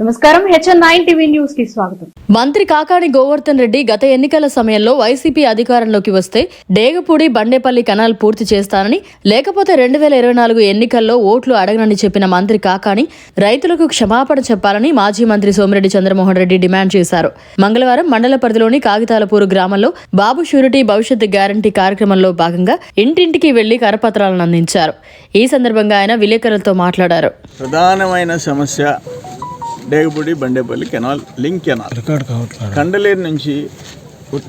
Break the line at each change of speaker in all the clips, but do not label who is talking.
నమస్కారం. HN nine TV న్యూస్కి స్వాగతం.
మంత్రి కాకాని గోవర్ధన్ రెడ్డి గత ఎన్నికల సమయంలో వైసీపీ అధికారంలోకి వస్తే డేగపూడి బండేపల్లి కెనాల్ పూర్తి చేస్తానని లేకపోతే రెండు వేల ఇరవై నాలుగు ఎన్నికల్లో ఓట్లు అడగనని చెప్పిన మంత్రి కాకాని రైతులకు క్షమాపణ చెప్పాలని మాజీ మంత్రి సోమిరెడ్డి చంద్రమోహన్ రెడ్డి డిమాండ్ చేశారు. మంగళవారం మండల పరిధిలోని కాగితాలపూరు గ్రామంలో బాబు షూరిటీ భవిష్యత్ గ్యారంటీ కార్యక్రమంలో భాగంగా ఇంటింటికి వెళ్ళి కరపత్రాలను అందించారు. ఈ సందర్భంగా ఆయన విలేకరులతో మాట్లాడారు.
ప్రధానమైన సమస్య Degapudi Bandepalli canal link canal. Kandaleru నుంచి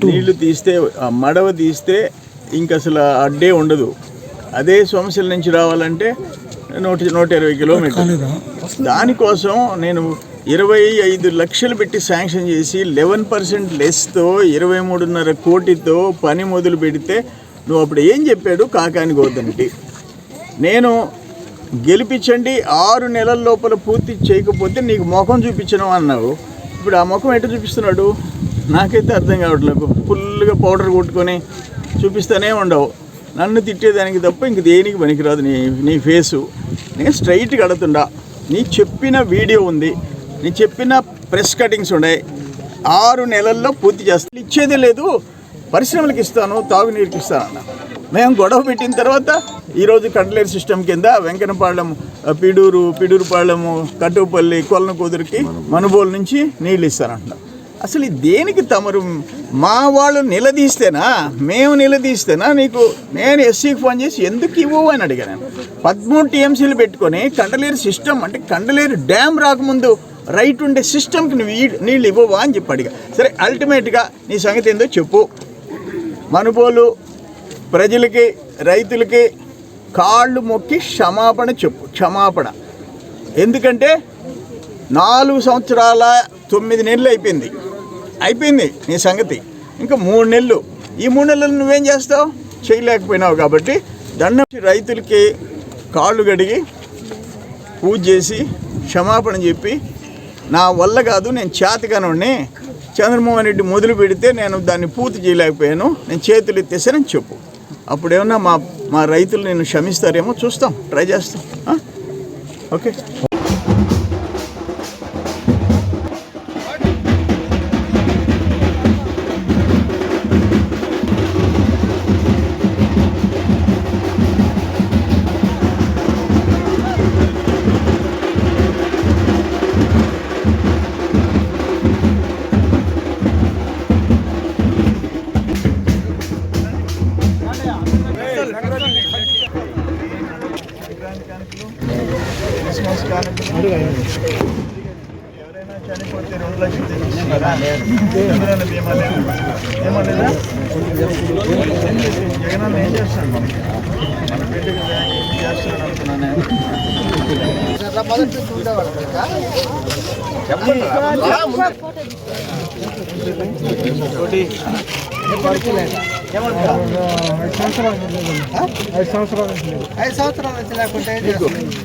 నీళ్ళు తీస్తే మడవ తీస్తే ఇంక అసలు అడ్డే ఉండదు. అదే సమస్యల నుంచి రావాలంటే నూట నూట ఇరవై కిలోమీటర్లు. దానికోసం నేను ఇరవై ఐదు లక్షలు పెట్టి శాంక్షన్ చేసి లెవెన్ పర్సెంట్ లెస్తో ఇరవై మూడున్నర కోటితో పని మొదలు పెడితే నువ్వు అప్పుడు ఏం చెప్పాడు కాకాని గోతనికి నేను గెలిపించండి ఆరు నెలల లోపల పూర్తి చేయకపోతే నీకు ముఖం చూపించను అన్నావు. ఇప్పుడు ఆ ముఖం ఎటు చూపిస్తున్నాడు? నాకైతే అర్థం కావట్లేదు. ఫుల్గా పౌడర్ కొట్టుకొని చూపిస్తూనే ఉండవు. నన్ను తిట్టేదానికి తప్ప ఇంక దేనికి పనికిరాదు నీ నీ ఫేసు. నేను స్ట్రైట్ కడుతుండా. నీ చెప్పిన వీడియో ఉంది. నీ చెప్పిన ప్రెస్ కటింగ్స్ ఉన్నాయి. ఆరు నెలల్లో పూర్తి చేస్తాను ఇచ్చేదే లేదు. పరిశ్రమలకు ఇస్తాను తాగునీరుకి ఇస్తాను అన్న. మేము గొడవ పెట్టిన తర్వాత ఈరోజు కండలేరు సిస్టమ్ కింద వెంకనపాళెం పిడూరు పిడూరుపాళెము కట్టుపల్లి కొలను కుదురుకి మనుబోలు నుంచి నీళ్ళు ఇస్తారంటున్నారు అసలు దేనికి తమరు మా వాళ్ళు నిలదీస్తేనా? మేము నిలదీస్తేనా? నీకు నేను ఎస్సీకి ఫోన్ చేసి ఎందుకు ఇవ్వవు అని అడిగాను. పదమూడు టీఎంసీలు పెట్టుకొని కండలేరు సిస్టమ్ అంటే కండలేరు డ్యామ్ రాకముందు రైట్ ఉండే సిస్టమ్కి నువ్వు నీళ్ళు ఇవ్వవా అని చెప్పి అడిగా. సరే అల్టిమేట్గా నీ సంగతి ఏందో చెప్పు. మనుబోలు ప్రజలకి రైతులకి కాళ్ళు మొక్కి క్షమాపణ చెప్పు క్షమాపణ. ఎందుకంటే నాలుగు సంవత్సరాల తొమ్మిది నెలలు అయిపోయింది. అయిపోయింది నీ సంగతి. ఇంకా మూడు నెలలు. ఈ మూడు నెలలు నువ్వేం చేస్తావు? చేయలేకపోయినావు కాబట్టి దండం రైతులకి కాళ్ళు గడిగి పూజ చేసి క్షమాపణ చెప్పి నా వల్ల కాదు నేను చేతగానుండి చంద్రమోహన్ రెడ్డి మొదలు పెడితే నేను దాన్ని పూర్తి చేయలేకపోయాను. నేను చేతులు ఎత్తేసానని చెప్పు. అప్పుడేమన్నా మా మా రైతులు నేను క్షమిస్తారేమో చూస్తాం. ట్రై చేస్తాం. ఓకే ఎవరైనా చనిపోతే రెండు లక్షలు చంద్రన్న బీమా లేదు బీమా లేదా జగనన్న ఏం చేస్తాను మన బిడ్డకు ఏం చేస్తాను అనుకున్నాను నేను.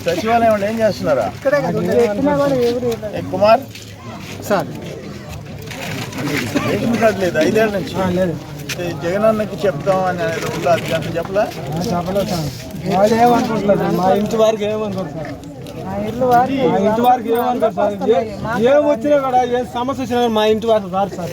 సచివాలయం ఏం చేస్తున్నారా కుమార్
సార్
లేదు ఐదేళ్ళ నుంచి జగనన్నకి చెప్తాం అని అనేది ఉందా అది గంట చెప్పలా
చెప్పలేదు సార్ వాళ్ళు ఏమనుకుంటున్నారు మా ఇంటి వారికి ఏమనుకుంటారు మా ఇంటి వారికి ఏమనుకుంటారు సార్ ఏ- వచ్చినా కూడా ఏ సమస్య వచ్చినా మా ఇంటి వారికి రాదు సార్